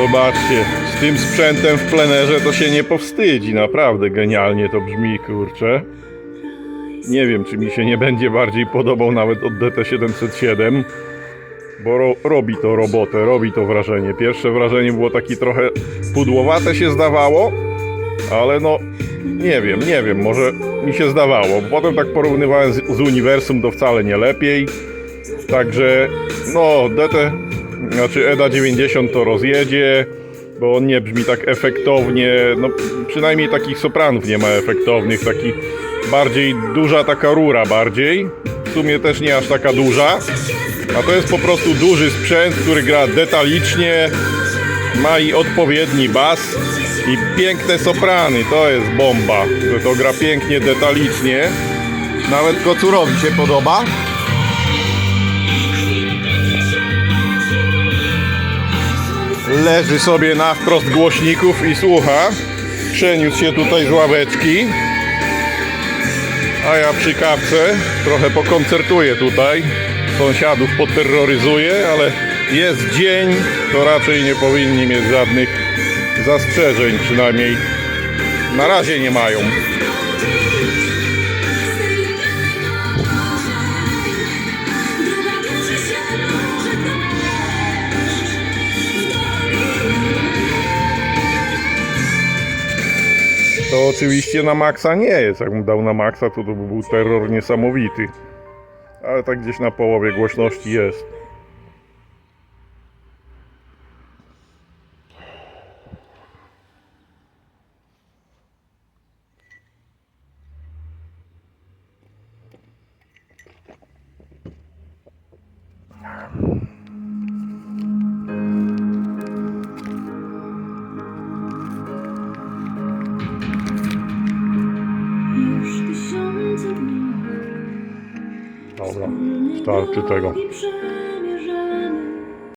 Zobaczcie, z tym sprzętem w plenerze to się nie powstydzi. Naprawdę genialnie to brzmi, kurczę. Nie wiem, czy mi się nie będzie bardziej podobał nawet od DT707, bo ro, robi to robotę, robi to wrażenie. Pierwsze wrażenie było takie trochę pudłowate się zdawało, ale no nie wiem, nie wiem, może mi się zdawało. Potem tak porównywałem z, z Uniwersum, to wcale nie lepiej. Także no DT, znaczy EDA 90 to rozjedzie, bo on nie brzmi tak efektownie, no przynajmniej takich sopranów nie ma efektownych, taki bardziej duża taka rura bardziej, w sumie też nie aż taka duża, a to jest po prostu duży sprzęt, który gra detalicznie, ma i odpowiedni bas i piękne soprany, to jest bomba, że to gra pięknie, detalicznie, nawet kocurowi się podoba. Leży sobie na wprost głośników i słucha. Przeniósł się tutaj z ławeczki. A ja przy kawce trochę pokoncertuję tutaj. Sąsiadów poterroryzuję, ale jest dzień, to raczej nie powinni mieć żadnych zastrzeżeń, przynajmniej na razie nie mają. To oczywiście na maksa nie jest. Jakbym dał na maksa, to to by był terror niesamowity. Ale tak gdzieś na połowie głośności jest. Już Dobra, starczy tego.